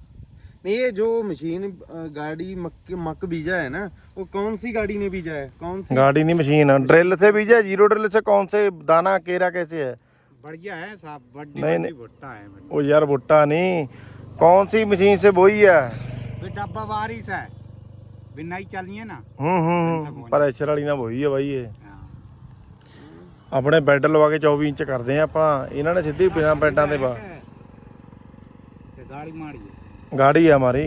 नहीं ये जो मशीन अ, गाड़ी मक मक बीजा है ना वो कौन सी गाड़ी ने बीजा है कौन सी गाड़ी नहीं मशीन ड्रिल से बीजा जीरो ड्रिल से कौन से दाना केरा कैसे है बढ़िया है साहब बड्डी नहीं, बड्डी नहीं। भुट्टा है बड्डी। वो यार भुट्टा नहीं कौन सी मशीन से बोई है वे डब्बा वारिस है भी नहीं चलनी है ना हम्म हम्म ਪ੍ਰੈਸ਼ਰ ਵਾਲੀ ਨਾ ਬੋਈ ਹੈ ਬਾਈ ਇਹ हाँ ਆਪਣੇ ਬੈੱਡ ਲਵਾ ਕੇ 24 ਇੰਚ ਕਰਦੇ ਆ ਆਪਾਂ ਇਹਨਾਂ ਨੇ ਸਿੱਧੀ ਬਿਨਾਂ ਬੈੱਡਾਂ ਦੇ ਬਾ ये गाड़ी मारिए ਗਾੜੀ ਆ ਹਮਾਰੀ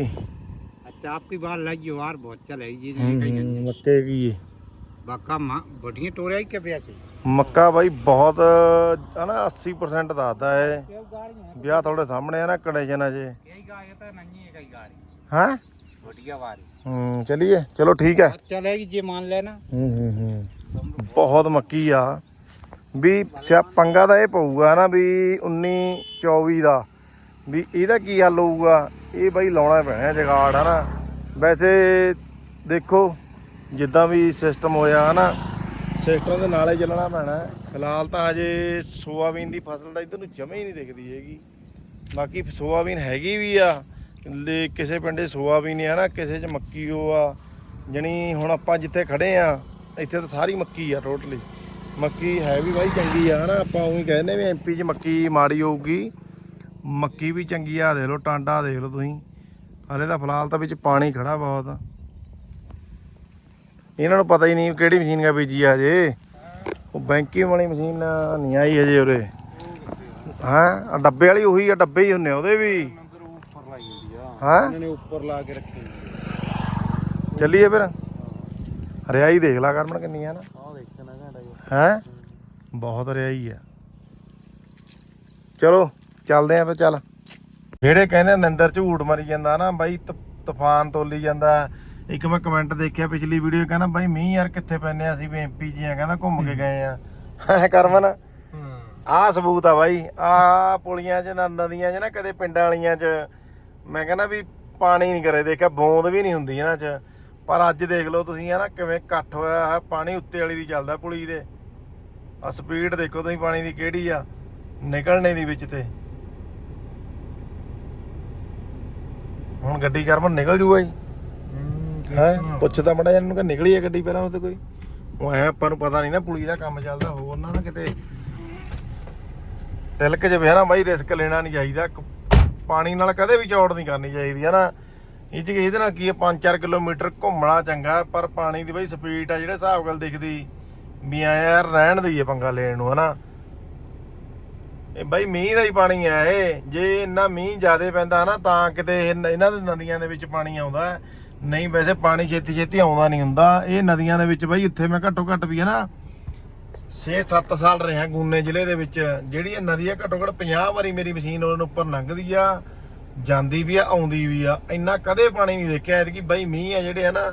अच्छा आपकी बात लगी यार बहुत चले जी कहीं नहीं ਮੱਕੇ ਕੀ ਹੈ बाका माँ बढ़िया टोरे के पैसे ਮੱਕਾ ਬਾਈ ਬਹੁਤ ਹਨਾ 80% ਦੱਸਦਾ ਹੈ ਵਿਆਹ ਤੁਹਾਡੇ ਸਾਹਮਣੇ ਆ ਨਾ ਕੰਡੀਸ਼ਨ ਅਜੇ यही गाय था नहीं है कई गाड़ी ਹਾਂ बढ़िया वारी ਹੂੰ ਚਲਿਏ ਚਲੋ ਠੀਕ ਹੈ चलेगी जी मान लेना ਹੂੰ ਹੂੰ ਹੂੰ ਬਹੁਤ ਮੱਕੀ ਆ ਵੀ ਸਿਆ ਪੰਗਾ ਦਾ ਇਹ ਪਊਗਾ ਨਾ ਵੀ 19 24 ਦਾ ਵੀ ਇਹਦਾ ਕੀ ਹੱਲ ਹੋਊਗਾ ਇਹ ਬਾਈ ਲਾਉਣਾ ਪੈਣਾ ਜਗਾੜ, ਹਨਾ? ਵੈਸੇ ਦੇਖੋ, ਜਿੱਦਾਂ ਵੀ ਸਿਸਟਮ ਹੋਇਆ, ਹਨਾ? ਸਿਸਟਮ ਦੇ ਨਾਲੇ ਚੱਲਣਾ ਪੈਣਾ। ਫਿਲਹਾਲ ਤਾਂ ਹਜੇ ਸੋਆਬੀਨ ਦੀ ਫਸਲ ਤਾਂ ਇਧਰ ਨੂੰ ਜਮੇ ਹੀ ਨਹੀਂ ਦਿਖਦੀ ਹੈਗੀ। ਬਾਕੀ ਸੋਆਬੀਨ ਹੈਗੀ ਵੀ ਆ, ਲੈ ਕਿਸੇ ਪਿੰਡੇ ਸੋਆਬੀਨ ਆ ਨਾ ਕਿਸੇ 'ਚ ਮੱਕੀ ਉਹ ਆ। ਜਣੀ ਹੁਣ ਆਪਾਂ ਜਿੱਥੇ ਖੜੇ ਆ, ਇੱਥੇ ਤਾਂ ਸਾਰੀ ਮੱਕੀ ਆ ਟੋਟਲੀ ਮੱਕੀ ਹੈ ਵੀ ਬਾਈ ਚੰਗੀ ਆ ਨਾ ਆਪਾਂ ਉਹੀ ਕਹਿੰਦੇ ਵੀ ਐਮਪੀ 'ਚ ਮੱਕੀ ਮਾੜੀ ਹੋਊਗੀ। ਮੱਕੀ ਵੀ ਚੰਗੀ ਆ ਦੇਖ ਲਓ ਟਾਂਡਾ ਦੇਖ ਲਓ ਤੁਸੀਂ। ਹਲੇ ਤਾਂ ਫਿਲਹਾਲ ਤਾਂ ਵਿੱਚ ਪਾਣੀ ਖੜਾ ਬਹੁਤ। ਆ ਇਹਨਾਂ ਨੂੰ ਪਤਾ ਹੀ ਨਹੀਂ ਕਿਹੜੀ ਮਸ਼ੀਨ ਕਾ ਬੀਜੀ ਆ ਹਜੇ। ਉਹ ਬੈਂਕੀ ਵਾਲੀ ਮਸ਼ੀਨ ਨਹੀਂ ਆਈ ਹਜੇ ਉਰੇ। ਹਾਂ? ਆ ਡੱਬੇ ਵਾਲੀ ਉਹੀ ਆ ਡੱਬੇ ਹੀ ਹੁੰਨੇ ਉਹਦੇ ਵੀ। ਹਾਂ? ਇਹਨਾਂ ਨੇ ਉੱਪਰ ਲਾ ਕੇ ਰੱਖੀ ਚੱਲੀਏ ਫਿਰ। ਹਰਿਆਈ ਦੇਖ ਲਾ ਕਰਮਣ ਕਿੰਨੀ ਆ ਨਾ ਦੇਖਣਾ ਘੰਟਾ ਹੈ? ਬਹੁਤ ਹਰਿਆਈ ਆ। ਚਲੋ। ਚੱਲਦੇ ਆ ਫਿਰ ਚੱਲ। ਜਿਹੜੇ ਕਹਿੰਦੇ ਨਿੰਦਰ ਝੂਠ ਮਾਰੀ ਜਾਂਦਾ ਨਾ ਬਾਈ ਤੂਫਾਨ ਤੋਲੀ ਜਾਂਦਾ। ਇੱਕ ਮੈਂ ਕਮੈਂਟ ਦੇਖਿਆ ਪਿਛਲੀ ਵੀਡੀਓ ਕਹਿੰਦਾ ਬਾਈ ਮੀਂਹ ਯਾਰ ਕਿੱਥੇ ਪੈਨੇ ਆ ਅਸੀਂ ਵੀ ਐਮਪੀ ਜੀ ਆ ਕਹਿੰਦਾ ਘੁੰਮ ਕੇ ਗਏ ਆ। ਹੈਂ ਕਰਮਨ? ਆਹ ਸਬੂਤ ਆ ਬਾਈ ਆ ਪੁਲੀਆਂ 'ਚ ਨਾ ਨਦੀਆਂ 'ਚ ਨਾ ਕਦੇ ਪਿੰਡਾਂ ਵਾਲੀਆਂ 'ਚ। ਮੈਂ ਕਹਿੰਦਾ ਵੀ ਪਾਣੀ ਨਹੀਂ ਕਰੇ ਦੇਖਿਆ ਬੂੰਦ ਵੀ ਨਹੀਂ ਹੁੰਦੀ ਇਹਨਾਂ 'ਚ। ਪਰ ਅੱਜ ਦੇਖ ਲਓ ਤੁਸੀਂ ਆ ਨਾ ਕਿਵੇਂ ਇਕੱਠ ਹੋਇਆ ਹੈ ਪਾਣੀ ਉੱਤੇ ਵਾਲੀ ਦੀ ਚੱਲਦਾ ਪੁਲੀ ਦੇ। ਆ ਸਪੀਡ ਦੇਖੋ ਤੁਸੀਂ ਪਾਣੀ ਦੀ ਕਿਹੜੀ ਆ ਨਿਕਲਣੇ ਦੀ ਵਿੱਚ ਤੇ। ਹੁਣ ਗੱਡੀ ਕਰਮਨ ਨਿਕਲ ਜੂਗਾ ਜੀ। ਹੈ ਪੁੱਛਦਾ ਮੜਾ ਇਹਨੂੰ ਕਿ ਨਿਕਲੀ ਹੈ ਗੱਡੀ ਪਹਿਲਾਂ ਉਹ ਤੇ ਕੋਈ? ਉਹ ਐ ਆਪਾਂ ਨੂੰ ਪਤਾ ਨਹੀਂ ਨਾ ਪੁਲੀ ਦਾ ਕੰਮ ਚੱਲਦਾ ਹੋਰ ਨਾ ਨਾ ਕਿਤੇ ਤਿਲਕ ਜੇ ਨਾ ਬਾਈ ਰਿਸਕ ਲੈਣਾ ਨਹੀਂ ਚਾਹੀਦਾ। ਪਾਣੀ ਨਾਲ ਕਦੇ ਵੀ ਚੌੜ ਨਹੀਂ ਕਰਨੀ ਚਾਹੀਦੀ ਹੈ ਨਾ? ਇਹ ਚ ਇਹਦੇ ਨਾਲ ਕੀ ਹੈ 5-4 ਕਿਲੋਮੀਟਰ ਘੁੰਮਣਾ ਚੰਗਾ ਪਰ ਪਾਣੀ ਦੀ ਬਾਈ ਸਪੀਡ ਆ ਜਿਹੜੇ ਹਿਸਾਬ ਨਾਲ ਦਿਖਦੀ ਵੀ ਯਾਰ ਰਹਿਣ ਦੀ ਹੈ ਪੰਗਾ ਲੈਣ ਨੂੰ ਹਨਾ ਇਹ ਬਾਈ ਮੀਂਹ ਦਾ ਹੀ ਪਾਣੀ ਆ ਇਹ। ਜੇ ਇੰਨਾ ਮੀਂਹ ਜ਼ਿਆਦਾ ਪੈਂਦਾ ਨਾ, ਤਾਂ ਕਿਤੇ ਇਹਨਾਂ ਦੇ ਨਦੀਆਂ ਦੇ ਵਿੱਚ ਪਾਣੀ ਆਉਂਦਾ ਨਹੀਂ, ਵੈਸੇ ਪਾਣੀ ਛੇਤੀ ਛੇਤੀ ਆਉਂਦਾ ਨਹੀਂ ਹੁੰਦਾ। ਇਹ ਨਦੀਆਂ ਦੇ ਵਿੱਚ ਬਾਈ ਇੱਥੇ ਮੈਂ ਘੱਟੋ ਘੱਟ ਵੀ ਹੈ ਨਾ 6-7 ਸਾਲ ਰਿਹਾ ਗੁੰਨੇ ਜ਼ਿਲ੍ਹੇ ਦੇ ਵਿੱਚ। ਜਿਹੜੀ ਇਹ ਨਦੀ ਆ ਘੱਟੋ ਘੱਟ 50 ਵਾਰੀ ਮੇਰੀ ਮਸ਼ੀਨ ਉਹਨਾਂ ਉੱਪਰ ਲੰਘਦੀ ਆ, ਜਾਂਦੀ ਵੀ ਆ, ਆਉਂਦੀ ਵੀ ਆ। ਇੰਨਾ ਕਦੇ ਪਾਣੀ ਨਹੀਂ ਦੇਖਿਆ। ਐਤਕੀ ਬਾਈ ਮੀਂਹ ਆ ਜਿਹੜੇ ਹੈ ਨਾ,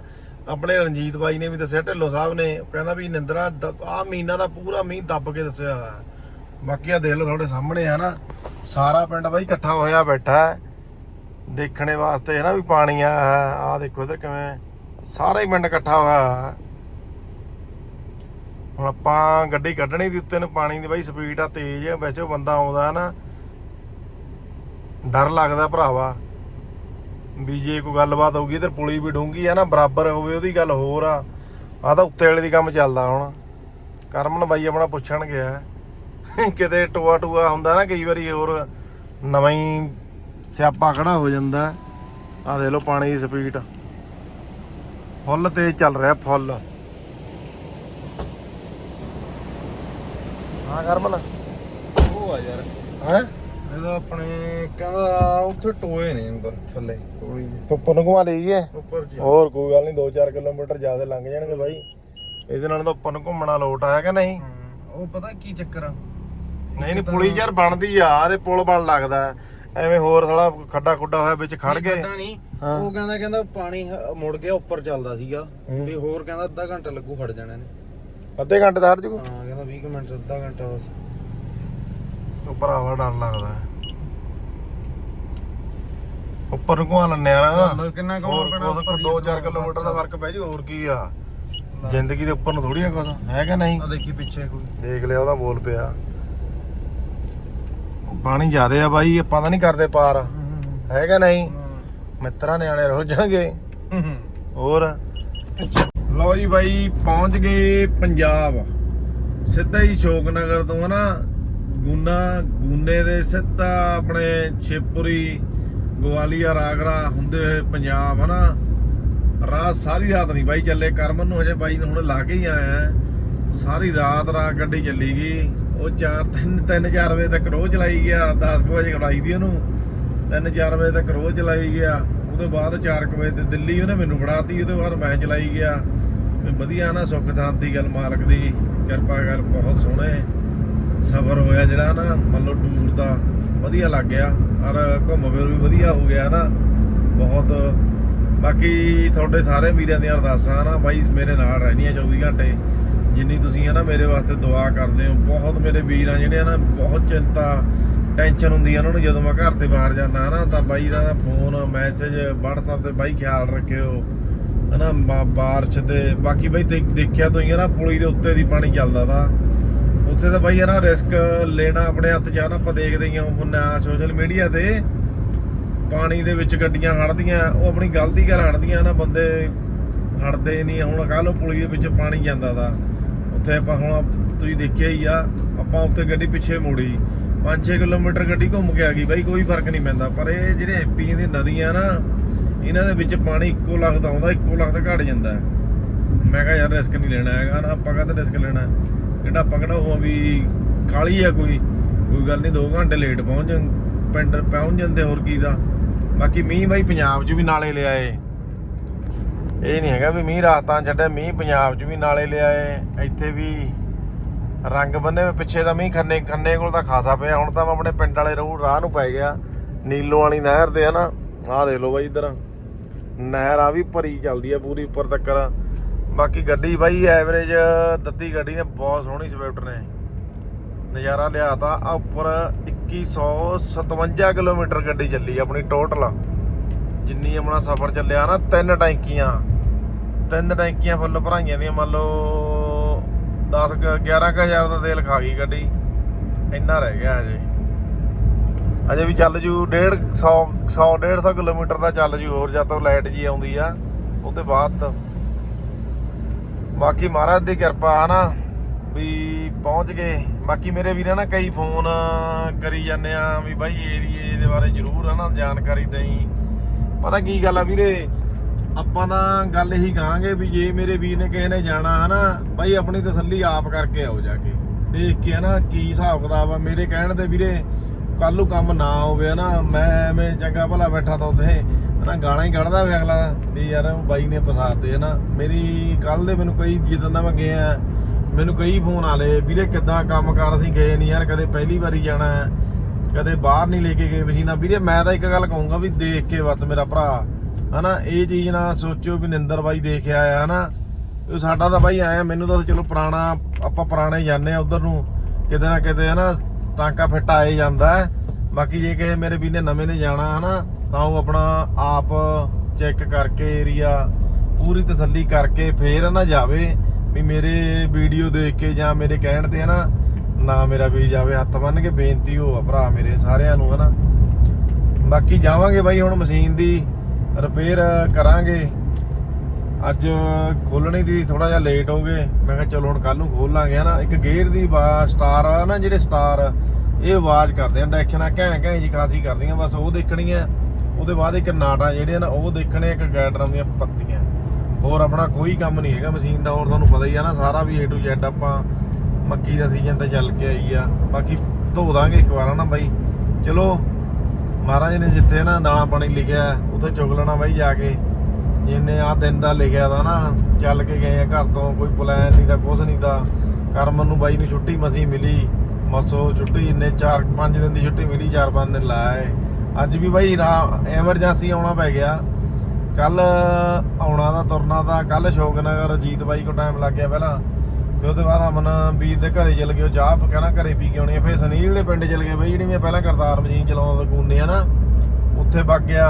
ਆਪਣੇ ਰਣਜੀਤ ਬਾਈ ਨੇ ਵੀ ਦੱਸਿਆ, ਢਿੱਲੋਂ ਸਾਹਿਬ ਨੇ। ਕਹਿੰਦਾ ਵੀ ਨਿੰਦਰਾ ਆ ਮਹੀਨਾ ਦਾ ਪੂਰਾ ਮੀਂਹ ਦੱਬ ਕੇ ਦੱਸਿਆ ਹੋਇਆ। ਬਾਕੀ ਆ ਦੇਖ ਲਓ ਤੁਹਾਡੇ ਸਾਹਮਣੇ ਆ ਨਾ, ਸਾਰਾ ਪਿੰਡ ਬਾਈ ਇਕੱਠਾ ਹੋਇਆ ਬੈਠਾ ਹੈ। ਦੇਖਣੇ ਵਾਸਤੇ ਹੈ ਨਾ ਵੀ ਪਾਣੀ ਆ ਆ ਦੇਖੋ ਇਧਰ ਕਿਵੇਂ ਸਾਰਾ ਹੀ ਪਿੰਡ ਇਕੱਠਾ ਹੋਇਆ ਹੁਣ ਆਪਾਂ ਗੱਡੀ ਕੱਢਣੀ ਦੀ ਉੱਤੇ ਨੂੰ, ਪਾਣੀ ਦੀ ਬਾਈ ਸਪੀਡ ਆ ਤੇਜ਼ ਵੈਸੇ ਉਹ ਬੰਦਾ ਆਉਂਦਾ ਨਾ, ਡਰ ਲੱਗਦਾ ਭਰਾਵਾ। ਵੀ ਜੇ ਕੋਈ ਗੱਲਬਾਤ ਹੋਊਗੀ ਤੇ ਪੁਲੀ ਵੀ ਡੂੰਗੀ ਆ ਨਾ, ਬਰਾਬਰ ਹੋਵੇ ਉਹਦੀ ਗੱਲ ਹੋਰ ਆ। ਆ ਤਾਂ ਉੱਤੇ ਵਾਲੇ ਦੀ ਕੰਮ ਚੱਲਦਾ ਹੁਣ। ਕਰਮਨ ਬਾਈ ਆਪਣਾ ਪੁੱਛਣ ਗਿਆ ਕਿਤੇ ਟੋਆ ਟੂਆ ਹੁੰਦਾ ਨਾ ਕਈ ਵਾਰੀ ਹੋਰ ਨਵਾਂ ਹੀ ਸਿਆਪਾ ਖੜਾ ਹੋ ਜਾਂਦਾ। ਆ ਦੇਖ ਲਓ ਪਾਣੀ ਦੀ ਸਪੀਡ ਫੁੱਲ ਤੇਜ਼ ਚੱਲ ਰਿਹਾ ਫੁੱਲ। ਹਾਂ ਕਰਮਨ ਉਹ ਆ ਯਾਰ। ਹੈ? ਇਹਦਾ ਆਪਣੇ ਕਹਿੰਦਾ ਉੱਥੇ ਟੋਏ ਨੇ ਅੰਦਰ ਥੱਲੇ। ਦੇ ਉੱਪਰ ਨੂੰ ਘੁਮਾ ਲਈਏ। ਉੱਪਰ ਜੀ। ਹੋਰ ਕੋਈ ਗੱਲ ਨਹੀਂ 2-4 ਕਿਲੋਮੀਟਰ ਜ਼ਿਆਦਾ ਲੰਘ ਜਾਣਗੇ ਬਾਈ। ਇਹਦੇ ਨਾਲ ਤਾਂ ਉੱਪਰ ਨੂੰ ਘੁੰਮਣਾ ਲੋਟ ਆਇਆ ਕਿ ਨਹੀਂ? ਉਹ ਪਤਾ ਕੀ ਚੱਕਰ ਆ? ਨਹੀਂ ਨਹੀਂ ਪੁਲੀ ਯਾਰ ਬਣਦੀ ਆ ਤੇ ਪੁਲ ਬਣ ਲੱਗਦਾ। ਐਵੇਂ ਹੋਰ ਸਾਲਾ ਖੱਡਾ ਖੁੱਡਾ ਹੋਇਆ ਵਿੱਚ ਖੜ ਗਏ। ਖੱਡਾ ਨਹੀਂ। ਹਾਂ। ਉਹ ਕਹਿੰਦਾ ਕਹਿੰਦਾ ਪਾਣੀ ਹ- ਮੁੜ ਗਿਆ ਉੱਪਰ ਚੱਲਦਾ ਸੀਗਾ। ਹੂੰ। ਵੀ ਹੋਰ ਕਹਿੰਦਾ ਅੱਧਾ ਘੰਟਾ ਲੱਗੂ ਖੜ ਜਾਣਾ ਨੇ। ਅੱਧੇ ਘੰਟੇ ਦਾ ਹਟ ਜੂ ਹਾਂ ਕਹਿੰਦਾ 20 ਕੁ ਮਿੰਟ ਅੱਧਾ ਘੰਟਾ ਬਸ। ਉੱਪਰ ਆਵਾ ਡਰ ਲੱਗਦਾ। ਉੱਪਰ ਨੂੰ ਘੁਮਾ ਲੈਣੇ ਯਾਰ ਕਿੰਨਾ ਹੋਰ ਦੀ 2-4 ਕਿਲੋਮੀਟਰ ਦਾ ਫ਼ਰਕ ਪੈ ਜੂ ਹੋਰ ਕੀ ਆ। ਜ਼ਿੰਦਗੀ ਦੇ ਉੱਪਰ ਨੂੰ ਥੋੜੀਆਂ ਕੁਝ ਹੈ ਕਿ ਨਹੀਂ? ਆ ਦੇਖੀ ਪਿੱਛੇ ਕੋਈ। ਦੇਖ ਲਿਆ ਉਹਦਾ ਬੋਲ ਪਿਆ। ਪਾਣੀ ਜ਼ਿਆਦੇ ਆ ਬਾਈ ਆਪਾਂ ਤਾਂ ਨਹੀਂ ਕਰਦੇ ਪਾਰ। ਹੈ ਕਿ ਨਹੀਂ? ਮਿੱਤਰਾਂ ਨਿਆਣੇ ਰੁੱਝ ਜਾਣਗੇ। ਹੋਰ? ਲਓ ਜੀ ਬਾਈ ਪਹੁੰਚ ਗਏ ਪੰਜਾਬ। ਸਿੱਧਾ ਹੀ ਸ਼ੋਕਨਗਰ ਤੋਂ ਨਾ। ਗੁਨਾ ਗੁਨੇ ਦੇ ਸਿੱਧਾ ਆਪਣੇ ਸ਼ਿਵਪੁਰੀ ਗਵਾਲੀਅਰ ਆਗਰਾ ਹੁੰਦੇ ਹੋਏ ਪੰਜਾਬ ਹਨਾ ਰਾਤ ਸਾਰੀ ਰਾਤ ਨਹੀਂ ਬਾਈ ਚੱਲੇ। ਕਰਮਨ ਨੂੰ ਹਜੇ ਬਾਈ ਨੂੰ ਹੁਣ ਲਾ ਕੇ ਹੀ ਆਇਆ। ਸਾਰੀ ਰਾਤ ਰਾਤ ਗੱਡੀ ਚੱਲੀ ਗਈ। ਉਹ 4 3 3 4 ਵਜੇ ਤੱਕ ਰੋਜ਼ ਚਲਾਈ ਗਿਆ 10 ਕੁ ਵਜੇ ਖੜਾਈ ਦੀ ਉਹਨੂੰ। 3 4 ਵਜੇ ਤੱਕ ਰੋਜ਼ ਚਲਾਈ ਗਿਆ। ਉਹਦੇ ਬਾਅਦ 4 ਕੁ ਵਜੇ ਤੇ ਦਿੱਲੀ ਉਹਨੇ ਮੈਨੂੰ ਫੜਾਤੀ, ਉਹਦੇ ਬਾਅਦ ਮੈਂ ਚਲਾਈ ਗਿਆ। ਵਧੀਆ ਨਾ ਸੁੱਖ ਸ਼ਾਂਤੀ ਗੱਲ ਮਾਲਕ ਦੀ, ਕਿਰਪਾ ਕਰ, ਬਹੁਤ ਸੋਹਣੇ ਸਫ਼ਰ ਹੋਇਆ ਜਿਹੜਾ ਨਾ, ਮੰਨ ਲਓ ਟੂਰ ਦਾ, ਵਧੀਆ ਲੱਗ ਗਿਆ। ਔਰ ਘੁੰਮ ਫਿਰ ਵੀ ਵਧੀਆ ਹੋ ਗਿਆ ਨਾ। ਬਹੁਤ, ਬਾਕੀ ਤੁਹਾਡੇ ਸਾਰੇ ਵੀਰਾਂ ਦੀਆਂ ਅਰਦਾਸਾਂ ਨਾ, ਬਾਈ ਮੇਰੇ ਨਾਲ ਰਹਿਣੀਆਂ 24 ਘੰਟੇ। ਜਿੰਨੀ ਤੁਸੀਂ ਹੈ ਨਾ ਮੇਰੇ ਵਾਸਤੇ ਦੁਆ ਕਰਦੇ ਹੋ, ਬਹੁਤ ਮੇਰੇ ਵੀਰ ਆ ਜਿਹੜੇ ਆ ਨਾ ਬਹੁਤ ਚਿੰਤਾ, ਟੈਨਸ਼ਨ ਹੁੰਦੀ ਆ ਉਹਨਾਂ ਨੂੰ ਜਦੋਂ ਮੈਂ ਘਰ ਤੇ ਬਾਹਰ ਜਾਂਦਾ ਨਾ, ਤਾਂ ਬਾਈ ਦਾ ਫੋਨ, ਮੈਸੇਜ, WhatsApp ਤੇ ਬਾਈ ਖਿਆਲ ਰੱਖਿਓ। ਹਨਾ, ਬਾ- ਬਾਰਿਸ਼ ਦੇ, ਬਾਕੀ ਬਾਈ ਦੇਖਿਆ ਤੁਸੀਂ ਹੈ ਨਾ, ਪੁਲੀ ਦੇ ਉੱਤੇ ਦੀ ਪਾਣੀ ਚੱਲਦਾ ਤਾ। ਉੱਥੇ ਤਾਂ ਬਾਈ ਹੈ ਨਾ ਰਿਸਕ ਲੈਣਾ ਆਪਣੇ ਹੱਥ ਚ ਆ ਨਾ, ਆਪਾਂ ਦੇਖਦੇ ਹੀ ਆ ਨਾ ਸੋਸ਼ਲ ਮੀਡੀਆ ਤੇ ਪਾਣੀ ਦੇ ਵਿੱਚ ਗੱਡੀਆਂ ਹੜਦੀਆਂ ਉਹ ਆਪਣੀ ਗਲਤੀ ਕਰ ਹੜਦੀਆਂ ਨਾ, ਬੰਦੇ ਹੜਦੇ ਨਹੀਂ ਹੁਣ ਕੱਲ ਉਹ ਪੁਲੀ ਦੇ ਵਿੱਚ ਪਾਣੀ ਜਾਂਦਾ ਦਾ ਉੱਥੇ ਆਪਾਂ ਹੁਣ ਤੁਸੀਂ ਦੇਖਿਆ ਹੀ ਆ, ਆਪਾਂ ਉੱਥੇ ਗੱਡੀ ਪਿੱਛੇ ਮੋੜੀ। 5-6 ਕਿਲੋਮੀਟਰ ਗੱਡੀ ਘੁੰਮ ਕੇ ਆ ਗਈ ਬਾਈ, ਕੋਈ ਫ਼ਰਕ ਨਹੀਂ ਪੈਂਦਾ। ਪਰ ਇਹ ਜਿਹੜੇ ਐਮਪੀ ਦੀਆਂ ਨਦੀਆਂ ਨਾ, ਇਹਨਾਂ ਦੇ ਵਿੱਚ ਪਾਣੀ ਇੱਕੋ ਲੱਖ ਦਾ ਆਉਂਦਾ, ਇੱਕੋ ਲੱਖ ਦਾ ਘਟ ਜਾਂਦਾ। ਮੈਂ ਕਿਹਾ ਯਾਰ ਰਿਸਕ ਨਹੀਂ ਲੈਣਾ ਹੈਗਾ ਨਾ, ਆਪਾਂ ਕਾਹਤੇ ਰਿਸਕ ਲੈਣਾ? ਜਿਹੜਾ ਆਪਾਂ ਕਿਹੜਾ ਉਹ ਵੀ ਕਾਲੀ ਆ ਕੋਈ? ਕੋਈ ਗੱਲ ਨਹੀਂ 2 ਘੰਟੇ ਲੇਟ ਪਹੁੰਚ ਪਿੰਡ ਪਹੁੰਚ ਜਾਂਦੇ ਹੋਰ ਕੀ ਦਾ। ਬਾਕੀ ਮੀਂਹ ਬਾਈ ਪੰਜਾਬ 'ਚ ਵੀ ਨਾਲੇ ਲਿਆਏ। ਇਹ ਨਹੀਂ ਹੈਗਾ ਵੀ ਮੀਂਹ ਰਾਤਾਂ ਛੱਡੇ ਮੀਂਹ ਪੰਜਾਬ 'ਚ ਵੀ ਨਾਲੇ ਲਿਆਏ ਇੱਥੇ ਵੀ ਰੰਗ ਬੰਨੇ ਹੋਏ, ਪਿੱਛੇ ਦਾ ਮੀਂਹ ਖੰਨੇ ਖੰਨੇ ਕੋਲ ਤਾਂ ਖਾਸਾ ਪਿਆ, ਹੁਣ ਤਾਂ ਮੈਂ ਆਪਣੇ ਪਿੰਡ ਵਾਲੇ ਰੋਡ ਰਾਹ ਨੂੰ ਪੈ ਗਿਆ, ਨੀਲੋ ਵਾਲੀ ਨਹਿਰ ਦੇ ਆ ਨਾ ਆਹ ਦੇ ਲਓ ਬਾਈ ਇਧਰ, ਨਹਿਰ ਆ ਵੀ ਭਰੀ ਚੱਲਦੀ ਆ ਪੂਰੀ ਉੱਪਰ ਤੱਕ ਬਾਕੀ ਗੱਡੀ ਬਾਈ ਐਵਰੇਜ ਦਿੱਤੀ ਗੱਡੀ ਨੇ, ਬਹੁਤ ਸੋਹਣੀ ਸਵਿਫਟ ਨੇ, ਨਜ਼ਾਰਾ ਲਿਆਤਾ, ਆ ਉੱਪਰ 2157 ਕਿਲੋਮੀਟਰ ਗੱਡੀ ਚੱਲੀ ਆਪਣੀ ਟੋਟਲ ਜਿੰਨੀ ਆਪਣਾ ਸਫ਼ਰ ਚੱਲਿਆ ਨਾ, ਤਿੰਨ ਟੈਂਕੀਆਂ ਤਿੰਨ ਟੈਂਕੀਆਂ ਫੁੱਲ ਭਰਾਈਆਂ ਦੀਆਂ, ਮੰਨ ਲਓ 10 11000 ਦਾ ਤੇਲ ਖਾ ਗਈ ਗੱਡੀ। ਇੰਨਾ ਰਹਿ ਗਿਆ ਅਜੇ ਅਜੇ ਵੀ ਚੱਲ ਜੂ 150 100 150 ਕਿਲੋਮੀਟਰ ਦਾ ਚੱਲ ਜੂ ਹੋਰ, ਜਦ ਤੋਂ ਲਾਈਟ ਜੀ ਆਉਂਦੀ ਆ, ਉਹਦੇ ਬਾਅਦ। ਬਾਕੀ ਮਹਾਰਾਜ ਦੀ ਕਿਰਪਾ ਆ ਨਾ ਵੀ ਪਹੁੰਚ ਗਏ। ਬਾਕੀ ਮੇਰੇ ਵੀਰਾਂ ਨਾ ਕਈ ਫੋਨ ਕਰੀ ਜਾਂਦੇ ਆ ਵੀ ਬਾਈ ਏਰੀਏ ਦੇ ਬਾਰੇ ਜ਼ਰੂਰ ਹੈ ਨਾ ਜਾਣਕਾਰੀ ਦੇਈ। ਪਤਾ ਕੀ ਗੱਲ ਆ ਵੀਰੇ ਆਪਾਂ ਤਾਂ ਗੱਲ ਇਹੀ ਕਹਾਂਗੇ ਵੀ ਜੇ ਮੇਰੇ ਵੀਰ ਨੇ ਕਿਸੇ ਨੇ ਜਾਣਾ ਹਨਾ, ਬਾਈ ਆਪਣੀ ਤਸੱਲੀ ਆਪ ਕਰਕੇ ਆਓ ਜਾ ਕੇ। ਦੇਖ ਕੇ ਹਨਾ ਕੀ ਹਿਸਾਬ ਕਿਤਾਬ ਆ। ਮੇਰੇ ਕਹਿਣ ਤੇ ਵੀਰੇ ਕੱਲ ਨੂੰ ਕੰਮ ਨਾ ਹੋਵੇ ਹਨਾ, ਮੈਂ ਐਵੇਂ ਚੰਗਾ ਭਲਾ ਬੈਠਾ ਤਾਂ ਉੱਥੇ ਹਨਾ ਗਾਲਾਂ ਹੀ ਕੱਢਦਾ ਵੇ ਅਗਲਾ ਵੀ ਯਾਰ ਉਹ ਬਾਈ ਨੇ ਫਸਾਤੇ ਹਨਾ। ਮੇਰੀ ਕੱਲ ਦੇ ਮੈਨੂੰ ਕਈ ਜਿੱਦਾਂ ਦਾ ਮੈਂ ਗਿਆ, ਮੈਨੂੰ ਕਈ ਫੋਨ ਆ ਲਏ, ਵੀਰੇ ਕਿੱਦਾਂ ਕੰਮ ਕਰ ਅਸੀਂ ਗਏ ਨਹੀਂ ਯਾਰ, ਕਦੇ ਪਹਿਲੀ ਵਾਰੀ ਜਾਣਾ, ਕਦੇ ਬਾਹਰ ਨਹੀਂ ਲੈ ਕੇ ਗਏ ਮਸ਼ੀਨਾਂ। ਵੀਰੇ ਮੈਂ ਤਾਂ ਇੱਕ ਗੱਲ ਕਹੂੰਗਾ ਵੀ ਦੇਖ ਕੇ ਬਸ ਮੇਰਾ ਭਰਾ ਹਨਾ, ਇਹ ਚੀਜ਼ ਨਾ ਸੋਚਿਓ ਵੀ ਨਿੰਦਰ ਬਾਈ ਦੇਖ ਆਇਆ ਹਨਾ। ਉਹ ਸਾਡਾ ਤਾਂ ਬਾਈ ਆਇਆ ਮੈਨੂੰ ਤਾਂ ਚਲੋ ਪੁਰਾਣਾ, ਆਪਾਂ ਪੁਰਾਣੇ ਜਾਂਦੇ ਆ ਉਧਰ ਨੂੰ। ਕਿਤੇ ਨਾ ਕਿਤੇ, ਹਨਾ, ਟਾਂਕਾ ਫਿੱਟ ਆਏ ਜਾਂਦਾ ਬਾਕੀ ਜੇ ਕਿਸੇ ਮੇਰੇ ਵੀ ਨੇ ਨਵੇਂ ਨੇ ਜਾਣਾ, ਹਨਾ, ਤਾਂ ਉਹ ਆਪਣਾ ਆਪ ਚੈੱਕ ਕਰਕੇ ਏਰੀਆ ਪੂਰੀ ਤਸੱਲੀ ਕਰਕੇ ਫੇਰ ਨਾ ਜਾਵੇ ਵੀ ਮੇਰੇ ਵੀਡੀਓ ਦੇਖ ਕੇ ਜਾਂ ਮੇਰੇ ਕਹਿਣ ਤੇ, ਹਨਾ, ਨਾ ਮੇਰਾ ਵੀ ਜਾਵੇ। ਹੱਥ ਬੰਨ ਕੇ ਬੇਨਤੀ ਹੋ ਭਰਾ ਮੇਰੇ ਸਾਰਿਆਂ ਨੂੰ, ਹਨਾ। ਬਾਕੀ ਜਾਵਾਂਗੇ ਬਾਈ ਹੁਣ ਮਸ਼ੀਨ ਦੀ। ਰਿਪੇਅਰ ਕਰਾਂਗੇ। ਅੱਜ ਖੋਲਣੀ ਦੀ ਥੋੜਾ ਜਿਹਾ ਲੇਟ ਹੋ ਗਏ। ਮੈਂ ਕਿਹਾ ਚਲੋ ਹੁਣ ਕੱਲ ਨੂੰ ਖੋਲ ਲਾਂਗੇ ਹਨਾ। ਇੱਕ ਗੇਅਰ ਦੀ ਬਾ ਸਟਾਰ ਆ ਨਾ, ਜਿਹੜੇ ਸਟਾਰ ਇਹ ਆਵਾਜ਼ ਕਰਦੇ ਆ ਡਾਇਰੈਕਸ਼ਨਾਂ ਘੈਂ ਘੈਂ ਜੀ ਖਾਸੀ ਕਰਦੀਆਂ। ਬਸ ਉਹ ਦੇਖਣੀ ਦੇਖਣੀਆਂ ਉਹਦੇ ਬਾਅਦ ਇੱਕ ਨਾਟਾ ਜਿਹੜੇ ਨਾ, ਉਹ ਦੇਖਣੇ ਇੱਕ ਗਾਈਡਰਾਂ ਦੀਆਂ ਪੱਤੀਆਂ। ਹੋਰ ਆਪਣਾ ਕੋਈ ਕੰਮ ਨਹੀਂ ਹੈਗਾ ਮਸ਼ੀਨ ਦਾ। ਹੋਰ ਤੁਹਾਨੂੰ ਪਤਾ ਹੀ ਆ ਨਾ, ਸਾਰਾ ਵੀ A to Z ਆਪਾਂ ਮੱਕੀ ਦਾ ਸੀਜ਼ਨ ਤੇ ਚੱਲ ਕੇ ਆਈ ਆ। ਬਾਕੀ ਧੋ ਦਾਂਗੇ ਇੱਕ ਵਾਰ ਨਾ ਬਾਈ। ਚਲੋ ਮਹਾਰਾਜ ਨੇ ਜਿੱਥੇ ਨਾ ਦਾਣਾ ਪਾਣੀ ਲਿਖਿਆ, ਉੱਥੇ ਚੁਗ ਲੈਣਾ ਬਾਈ ਜਾ ਕੇ। ਜਿੰਨੇ ਆ ਦਿਨ ਦਾ ਲਿਖਿਆ ਦਾ ਨਾ, ਚੱਲ ਕੇ ਗਏ ਆ ਘਰ ਤੋਂ, ਕੋਈ ਪਲਾਨ ਨਹੀਂ ਦਾ ਕੁਝ ਨਹੀਂ ਦਾ ਕਰਮਨ ਨੂੰ ਬਾਈ ਨੂੰ ਛੁੱਟੀ ਮਸੀ ਮਿਲੀ। ਮਸੋ ਛੁੱਟੀ, ਇੰਨੇ 4 5 ਦਿਨ ਦੀ ਛੁੱਟੀ ਮਿਲੀ 4-5 ਦਿਨ ਲਾਏ। ਅੱਜ ਵੀ ਬਾਈ ਐਮਰਜੈਂਸੀ ਆਉਣਾ ਪੈ ਗਿਆ। ਕੱਲ ਆਉਣਾ ਦਾ ਤੁਰਨਾ ਦਾ ਕੱਲ ਸ਼ੋਕਨਗਰ ਅਜੀਤ ਬਾਈ ਕੋ ਟਾਈਮ ਲੱਗ ਗਿਆ ਪਹਿਲਾਂ। ਫਿਰ ਉਹਦੇ ਬਾਅਦ ਅਮਨ ਵੀਰ ਦੇ ਘਰੇ ਚਲ ਗਏ, ਉਹ ਚਾਹ ਕਹਿੰਦਾ ਘਰੇ ਪੀ ਕੇ ਆਉਣੀ ਆ। ਫਿਰ ਸੁਨੀਲ ਦੇ ਪਿੰਡ ਚਲ ਗਏ ਬਈ, ਜਿਹੜੀ ਮੈਂ ਪਹਿਲਾਂ ਕਰਤਾਰ ਮਸ਼ੀਨ ਚਲਾਉਂਦਾ ਗੂਨੇ ਆ ਨਾ, ਉੱਥੇ ਵਗ ਗਿਆ।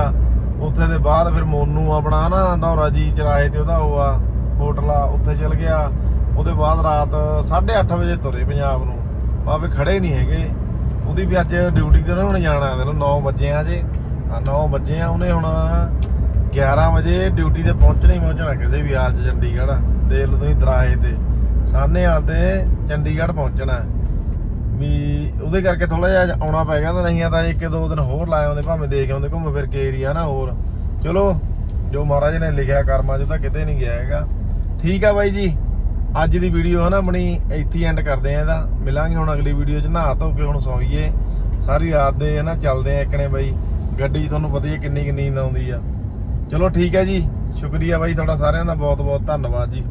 ਉੱਥੇ ਦੇ ਬਾਅਦ ਫਿਰ ਮੋਨੂ ਆਪਣਾ ਨਾ ਦੌਰਾ ਜੀ ਚਰਾਏ ਤੇ ਉਹਦਾ ਉਹ ਆ, ਹੋਟਲ ਆ ਉੱਥੇ ਚਲ ਗਿਆ। ਉਹਦੇ ਬਾਅਦ ਰਾਤ 8:30 ਵਜੇ ਤੁਰੇ ਪੰਜਾਬ ਨੂੰ। ਬਾਬੇ ਖੜੇ ਨਹੀਂ ਹੈਗੇ। ਉਹਦੀ ਵੀ ਅੱਜ ਡਿਊਟੀ ਤੇ ਉਹਨੇ ਹੁਣ ਜਾਣਾ ਇਹਦੇ ਨੂੰ 9 ਵਜੇ ਆ ਜੇ। ਆ 9 ਵਜੇ ਆ, ਉਹਨੇ ਹੁਣ 11 ਵਜੇ ਡਿਊਟੀ ਤੇ ਪਹੁੰਚਣਾ ਹੀ ਪਹੁੰਚਣਾ, ਕਿਸੇ ਵੀ ਹਾਲ 'ਚ ਚੰਡੀਗੜ੍ਹ, ਦੇਖ ਲਓ ਤੁਸੀਂ ਦਰਾਏ ਤੇ। ਸਾਹਨੇ ਹਾਲ ਚੰਡੀਗੜ੍ਹ ਪਹੁੰਚਣਾ। ਵੀ ਉਹਦੇ ਕਰਕੇ ਥੋੜਾ ਜਿਹਾ ਆਉਣਾ ਪੈ ਗਿਆ ਤਾਂ ਨਹੀਂ ਤਾਂ ਇੱਕ ਦੋ ਦਿਨ ਹੋਰ ਲਾਏ ਆਉਂਦੇ, ਭਾਵੇਂ ਦੇਖ ਆਉਂਦੇ, ਘੁੰਮ ਫਿਰ ਕੇ ਏਰੀਆ ਨਾ ਹੋਰ। ਚਲੋ, ਜੋ ਮਹਾਰਾਜ ਨੇ ਲਿਖਿਆ ਕਰਮਾਂ 'ਚ ਤਾਂ ਕਿਤੇ ਨਹੀਂ ਗਿਆ ਹੈਗਾ। ਠੀਕ ਆ ਬਾਈ ਜੀ, ਅੱਜ ਦੀ ਵੀਡੀਓ ਹੈ ਨਾ ਆਪਣੀ, ਇੱਥੇ ਐਂਡ ਕਰਦੇ ਆ ਇਹਦਾ। ਮਿਲਾਂਗੇ ਹੁਣ ਅਗਲੀ ਵੀਡੀਓ 'ਚ, ਨਹਾ ਧੋ ਕੇ ਹੁਣ ਸੌਈਏ। ਸਾਰੀ ਰਾਤ ਦੇ ਹੈ ਨਾ ਚੱਲਦੇ ਆ ਇੱਕਣੇ ਬਾਈ। ਗੱਡੀ ਤੁਹਾਨੂੰ ਪਤਾ ਹੀ ਹੈ ਕਿੰਨੀ ਕਿੰਨੀ ਨੀਂਦ ਆਉਂਦੀ ਆ। ਚਲੋ ਠੀਕ ਹੈ ਜੀ, ਸ਼ੁਕਰੀਆ ਬਾਈ ਤੁਹਾਡਾ ਸਾਰਿਆਂ ਦਾ ਬਹੁਤ ਬਹੁਤ ਧੰਨਵਾਦ ਜੀ।